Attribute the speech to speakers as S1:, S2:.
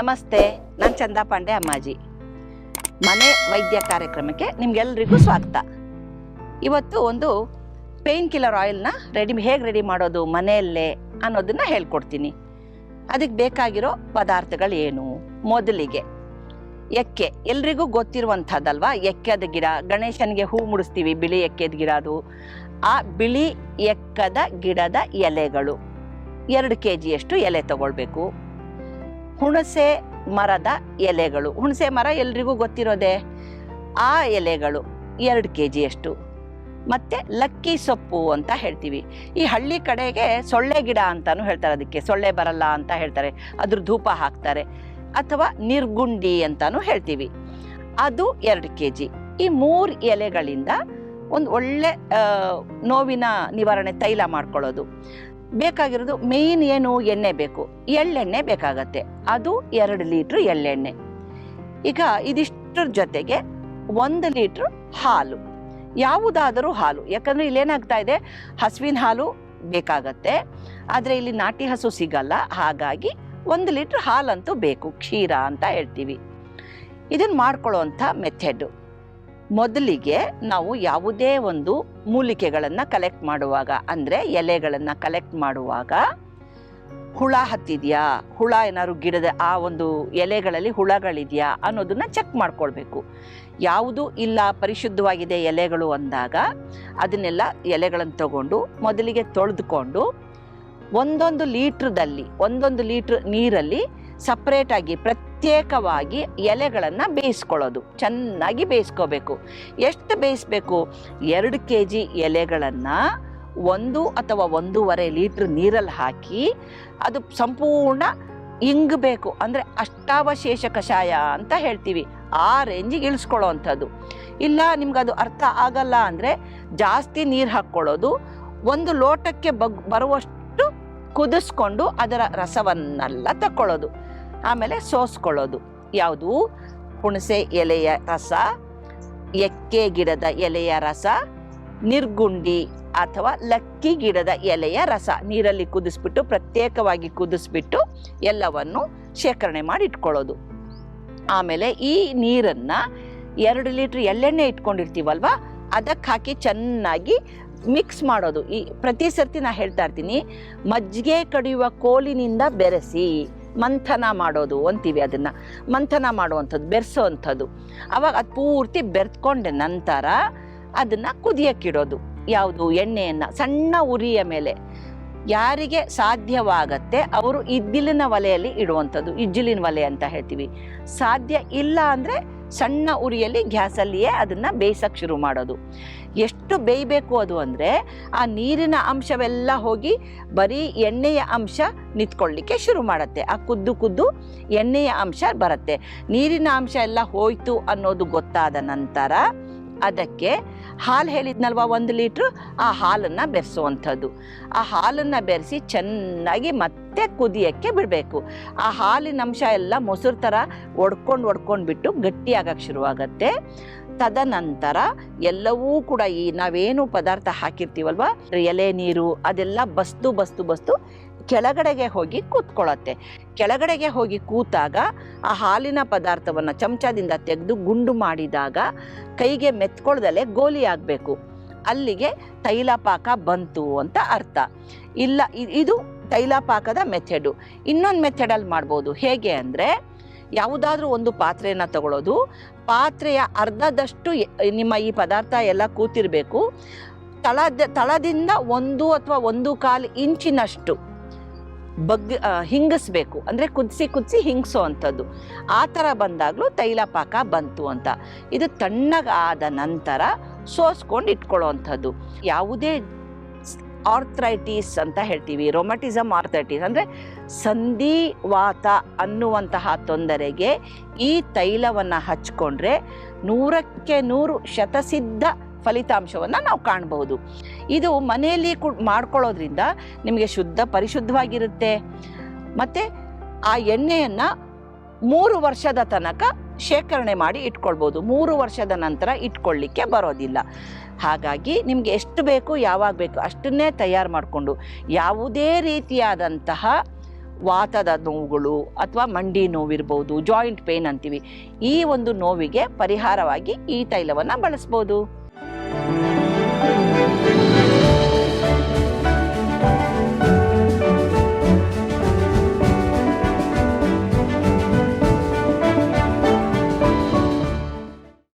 S1: ನಮಸ್ತೆ, ನಾನು ಚಂದಾ ಪಾಂಡೆ ಅಮ್ಮಾಜಿ. ಮನೆ ವೈದ್ಯ ಕಾರ್ಯಕ್ರಮಕ್ಕೆ ನಿಮ್ಗೆಲ್ರಿಗೂ ಸ್ವಾಗತ. ಇವತ್ತು ಒಂದು ಪೇನ್ ಕಿಲ್ಲರ್ ಆಯಿಲ್ನ ರೆಡಿ, ಹೇಗೆ ರೆಡಿ ಮಾಡೋದು, ಮನೆಯಲ್ಲೇ ಅನ್ನೋದನ್ನ ಹೇಳ್ಕೊಡ್ತೀನಿ. ಅದಕ್ಕೆ ಬೇಕಾಗಿರೋ ಪದಾರ್ಥಗಳು ಏನು? ಮೊದಲಿಗೆ ಎಕ್ಕೆ. ಎಲ್ರಿಗೂ ಗೊತ್ತಿರುವಂಥದ್ದಲ್ವಾ? ಎಕ್ಕದ ಗಿಡ. ಗಣೇಶನಿಗೆ ಹೂ ಮುಡಿಸ್ತೀವಿ, ಬಿಳಿ ಎಕ್ಕೆದ ಗಿಡ ಅದು. ಆ ಬಿಳಿ ಎಕ್ಕದ ಗಿಡದ ಎಲೆಗಳು. ಎರಡು ಕೆ ಜಿಯಷ್ಟು ಎಲೆ ತಗೊಳ್ಬೇಕು. ಹುಣಸೆ ಮರದ ಎಲೆಗಳು. ಹುಣಸೆ ಮರ ಎಲ್ರಿಗೂ ಗೊತ್ತಿರೋದೆ? ಆ ಎಲೆಗಳು ಎರಡು ಕೆ ಜಿಯಷ್ಟು ಮತ್ತೆ ಲಕ್ಕಿ ಸೊಪ್ಪು ಅಂತ ಹೇಳ್ತೀವಿ. ಈ ಹಳ್ಳಿ ಕಡೆಗೆ ಸೊಳ್ಳೆ ಗಿಡ ಅಂತಲೂ ಹೇಳ್ತಾರೆ ಅದಕ್ಕೆ. ಸೊಳ್ಳೆ ಬರಲ್ಲ ಅಂತ ಹೇಳ್ತಾರೆ. ಅದ್ರ ಧೂಪ ಹಾಕ್ತಾರೆ. ಅಥವಾ ನಿರ್ಗುಂಡಿ ಅಂತಲೂ ಹೇಳ್ತೀವಿ. ಅದು ಎರಡು ಕೆ ಜಿ ಈ ಮೂರು ಎಲೆಗಳಿಂದ ಒಂದು ಒಳ್ಳೆ ನೋವಿನ ನಿವಾರಣೆ ತೈಲ ಮಾಡ್ಕೊಳ್ಳೋದು. ಬೇಕಾಗಿರೋದು ಮೇಯ್ನ್ ಏನು ಎಣ್ಣೆ ಬೇಕು. ಎಳ್ಳೆಣ್ಣೆ ಬೇಕಾಗತ್ತೆ. ಅದು ಎರಡು ಲೀಟ್ರ್ ಎಳ್ಳೆಣ್ಣೆ. ಈಗ ಇದಿಷ್ಟರ ಜೊತೆಗೆ ಒಂದು ಲೀಟ್ರ್ ಹಾಲು. ಯಾವುದಾದರೂ ಹಾಲು. ಯಾಕಂದ್ರೆ ಇಲ್ಲೇನಾಗ್ತಾ ಇದೆ? ಹಸುವಿನ ಹಾಲು ಬೇಕಾಗತ್ತೆ. ಆದರೆ ಇಲ್ಲಿ ನಾಟಿ ಹಸು ಸಿಗಲ್ಲ. ಹಾಗಾಗಿ ಒಂದು ಲೀಟ್ರ್ ಹಾಲಂತೂ ಬೇಕು. ಕ್ಷೀರ ಅಂತ ಹೇಳ್ತೀವಿ. ಇದನ್ನು ಮಾಡ್ಕೊಳ್ಳೋವಂಥ ಮೆಥೆಡ್ ಮೊದಲಿಗೆ ನಾವು ಯಾವುದೇ ಒಂದು ಮೂಲಿಕೆಗಳನ್ನು ಕಲೆಕ್ಟ್ ಮಾಡುವಾಗ, ಅಂದರೆ ಎಲೆಗಳನ್ನು ಕಲೆಕ್ಟ್ ಮಾಡುವಾಗ ಹುಳ ಹತ್ತಿದೆಯಾ? ಹುಳ ಏನಾದ್ರು ಗಿಡದ ಆ ಒಂದು ಎಲೆಗಳಲ್ಲಿ ಹುಳಗಳಿದೆಯಾ ಅನ್ನೋದನ್ನು ಚೆಕ್ ಮಾಡ್ಕೊಳ್ಬೇಕು. ಯಾವುದು ಇಲ್ಲ, ಪರಿಶುದ್ಧವಾಗಿದೆ ಎಲೆಗಳು ಅಂದಾಗ ಅದನ್ನೆಲ್ಲ ಎಲೆಗಳನ್ನು ತಗೊಂಡು ಮೊದಲಿಗೆ ತೊಳೆದುಕೊಂಡು ಒಂದೊಂದು ಲೀಟ್ರದಲ್ಲಿ, ಒಂದೊಂದು ಲೀಟ್ರ್ ನೀರಲ್ಲಿ ಸಪ್ರೇಟಾಗಿ ಪ್ರತ್ಯೇಕವಾಗಿ ಎಲೆಗಳನ್ನು ಬೇಯಿಸ್ಕೊಳ್ಳೋದು. ಚೆನ್ನಾಗಿ ಬೇಯಿಸ್ಕೋಬೇಕು. ಎಷ್ಟು ಬೇಯಿಸ್ಬೇಕು? ಎರಡು ಕೆ ಜಿ ಎಲೆಗಳನ್ನು ಒಂದು ಅಥವಾ ಒಂದೂವರೆ ಲೀಟ್ರ್ ನೀರಲ್ಲಿ ಹಾಕಿ ಅದು ಸಂಪೂರ್ಣ ಇಂಗಬೇಕು. ಅಂದರೆ ಅಷ್ಟಾವಶೇಷ ಕಷಾಯ ಅಂತ ಹೇಳ್ತೀವಿ. ಆ ರೇಂಜಿಗೆ ಇಳಿಸ್ಕೊಳ್ಳೋ ಅಂಥದ್ದು ಇಲ್ಲ ನಿಮ್ಗೆ ಅದು ಅರ್ಥ ಆಗಲ್ಲ ಅಂದರೆ ಜಾಸ್ತಿ ನೀರು ಹಾಕ್ಕೊಳ್ಳೋದು. ಒಂದು ಲೋಟಕ್ಕೆ ಬಗ್, ಬರುವಷ್ಟು ಕುದಿಸ್ಕೊಂಡು ಅದರ ರಸವನ್ನೆಲ್ಲ ತಕ್ಕೊಳ್ಳೋದು. ಆಮೇಲೆ ಸೋಸ್ಕೊಳ್ಳೋದು. ಯಾವುದು? ಹುಣಸೆ ಎಲೆಯ ರಸ, ಎಕ್ಕೆ ಗಿಡದ ಎಲೆಯ ರಸ, ನಿರ್ಗುಂಡಿ ಅಥವಾ ಲಕ್ಕಿ ಗಿಡದ ಎಲೆಯ ರಸ. ನೀರಲ್ಲಿ ಕುದಿಸ್ಬಿಟ್ಟು, ಪ್ರತ್ಯೇಕವಾಗಿ ಕುದಿಸ್ಬಿಟ್ಟು ಎಲ್ಲವನ್ನು ಶೇಖರಣೆ ಮಾಡಿ ಇಟ್ಕೊಳ್ಳೋದು. ಆಮೇಲೆ ಈ ನೀರನ್ನ ಎರಡು ಲೀಟ್ರ್ ಎಳ್ಳೆಣ್ಣೆ ಇಟ್ಕೊಂಡಿರ್ತೀವಲ್ವ? ಅದಕ್ಕೆ ಹಾಕಿ ಚೆನ್ನಾಗಿ ಮಿಕ್ಸ್ ಮಾಡೋದು. ಈ ಪ್ರತಿ ಸರ್ತಿ ನಾ ಹೇಳ್ತಾ ಇರ್ತೀನಿ, ಮಜ್ಜಿಗೆ ಕಡಿಯುವ ಕೋಲಿನಿಂದ ಬೆರೆಸಿ. ಮಂಥನ ಮಾಡೋದು ಅಂತೀವಿ ಅದನ್ನು. ಮಂಥನ ಮಾಡುವಂಥದ್ದು, ಬೆರೆಸೋವಂಥದ್ದು. ಅವಾಗ ಅದು ಪೂರ್ತಿ ಬೆರೆತ್ಕೊಂಡ ನಂತರ ಅದನ್ನು ಕುದಿಯಕ್ಕಿಡೋದು ಯಾವುದು? ಎಣ್ಣೆಯನ್ನು. ಸಣ್ಣ ಉರಿಯ ಮೇಲೆ. ಯಾರಿಗೆ ಸಾಧ್ಯವಾಗತ್ತೆ ಅವರು ಇದ್ದಿಲಿನ ಒಲೆಯಲ್ಲಿ ಇಡುವಂಥದ್ದು. ಇಜ್ಜಿಲಿನ ಒಲೆ ಅಂತ ಹೇಳ್ತೀವಿ. ಸಾಧ್ಯ ಇಲ್ಲ ಅಂದರೆ ಸಣ್ಣ ಉರಿಯಲ್ಲಿ ಗ್ಯಾಸಲ್ಲಿಯೇ ಅದನ್ನು ಬೇಯಿಸಕ್ಕೆ ಶುರು ಮಾಡೋದು. ಎಷ್ಟು ಬೇಯಬೇಕು ಅದು ಅಂದರೆ ಆ ನೀರಿನ ಅಂಶವೆಲ್ಲ ಹೋಗಿ ಬರೀ ಎಣ್ಣೆಯ ಅಂಶ ನಿಂತ್ಕೊಳ್ಳಿಕ್ಕೆ ಶುರು ಮಾಡುತ್ತೆ. ಆ ಕುದ್ದು ಕುದ್ದು ಎಣ್ಣೆಯ ಅಂಶ ಬರುತ್ತೆ. ನೀರಿನ ಅಂಶ ಎಲ್ಲ ಹೋಯ್ತು ಅನ್ನೋದು ಗೊತ್ತಾದ ನಂತರ ಅದಕ್ಕೆ ಹಾಲು ಹೇಳಿದ್ನಲ್ವ ಒಂದು ಲೀಟ್ರು? ಆ ಹಾಲನ್ನು ಬೆರೆಸುವಂಥದ್ದು. ಆ ಹಾಲನ್ನು ಬೆರೆಸಿ ಚೆನ್ನಾಗಿ ಮತ್ತೆ ಕುದಿಯೋಕ್ಕೆ ಬಿಡಬೇಕು. ಆ ಹಾಲಿನ ಅಂಶ ಎಲ್ಲ ಮೊಸರು ಥರ ಒಡ್ಕೊಂಡು ಒಡ್ಕೊಂಡು ಬಿಟ್ಟು ಗಟ್ಟಿಯಾಗಕ್ಕೆ ಶುರುವಾಗತ್ತೆ. ತದನಂತರ ಎಲ್ಲವೂ ಕೂಡ ಈ ನಾವೇನು ಪದಾರ್ಥ ಹಾಕಿರ್ತೀವಲ್ವ? ಎಲೆ, ನೀರು ಅದೆಲ್ಲ ಬಸ್ತು ಬಸ್ತು ಬಸ್ತು ಕೆಳಗಡೆಗೆ ಹೋಗಿ ಕೂತ್ಕೊಳ್ಳುತ್ತೆ. ಕೆಳಗಡೆಗೆ ಹೋಗಿ ಕೂತಾಗ ಆ ಹಾಲಿನ ಪದಾರ್ಥವನ್ನು ಚಮಚದಿಂದ ತೆಗೆದು ಗುಂಡು ಮಾಡಿದಾಗ ಕೈಗೆ ಮೆತ್ಕೊಳ್ದಲೆ ಗೋಲಿ ಆಗಬೇಕು. ಅಲ್ಲಿಗೆ ತೈಲಪಾಕ ಬಂತು ಅಂತ ಅರ್ಥ. ಇಲ್ಲ ಇದು ತೈಲಪಾಕದ ಮೆಥೆಡು. ಇನ್ನೊಂದು ಮೆಥೆಡಲ್ಲಿ ಮಾಡ್ಬೋದು. ಹೇಗೆ ಅಂದರೆ ಯಾವುದಾದ್ರೂ ಒಂದು ಪಾತ್ರೆಯನ್ನು ತಗೊಳ್ಳೋದು ಪಾತ್ರೆಯ ಅರ್ಧದಷ್ಟು ನಿಮ್ಮ ಈ ಪದಾರ್ಥ ಎಲ್ಲ ಕೂತಿರಬೇಕು. ತಳದ, ತಳದಿಂದ ಒಂದು ಅಥವಾ ಒಂದು ಕಾಲು ಇಂಚಿನಷ್ಟು ಬಗ್ ಹಿಂಗಸ್ಬೇಕು. ಅಂದರೆ ಕುದಿಸಿ ಕುದಿಸಿ ಹಿಂಗಿಸೋ ಅಂಥದ್ದು ಆ ಥರ ಬಂದಾಗಲೂ ತೈಲ ಪಾಕ ಬಂತು ಅಂತ. ಇದು ತಣ್ಣಗಾದ ನಂತರ ಸೋಸ್ಕೊಂಡು ಇಟ್ಕೊಳ್ಳೋ ಅಂಥದ್ದು ಯಾವುದೇ ಆರ್ಥ್ರೈಟಿಸ್ ಅಂತ ಹೇಳ್ತೀವಿ ರೊಮಟಿಸಮ್ ಆರ್ಥ್ರೈಟಿಸ್ ಅಂದರೆ ಸಂಧಿವಾತ ಅನ್ನುವಂತಹ ತೊಂದರೆಗೆ ಈ ತೈಲವನ್ನು ಹಚ್ಕೊಂಡ್ರೆ ನೂರಕ್ಕೆ ನೂರು ಶತಸಿದ್ಧ ಫಲಿತಾಂಶವನ್ನು ನಾವು ಕಾಣಬಹುದು ಇದು ಮನೆಯಲ್ಲಿ ಕು ಮಾಡ್ಕೊಳ್ಳೋದ್ರಿಂದ ನಿಮಗೆ ಶುದ್ಧ ಪರಿಶುದ್ಧವಾಗಿರುತ್ತೆ. ಮತ್ತು ಆ ಎಣ್ಣೆಯನ್ನು ಮೂರು ವರ್ಷದ ತನಕ ಶೇಖರಣೆ ಮಾಡಿ ಇಟ್ಕೊಳ್ಬೋದು. ಮೂರು ವರ್ಷದ ನಂತರ ಇಟ್ಕೊಳ್ಳಿಕ್ಕೆ ಬರೋದಿಲ್ಲ. ಹಾಗಾಗಿ ನಿಮಗೆ ಎಷ್ಟು ಬೇಕು, ಯಾವಾಗ ಬೇಕು ಅಷ್ಟನ್ನೇ ತಯಾರು ಮಾಡಿಕೊಂಡು ಯಾವುದೇ ರೀತಿಯಾದಂತಹ ವಾತದ ನೋವುಗಳು ಅಥವಾ ಮಂಡಿ ನೋವಿರ್ಬೋದು, ಜಾಯಿಂಟ್ ಪೇನ್ ಅಂತೀವಿ, ಈ ಒಂದು ನೋವಿಗೆ ಪರಿಹಾರವಾಗಿ ಈ ತೈಲವನ್ನು ಬಳಸ್ಬೋದು.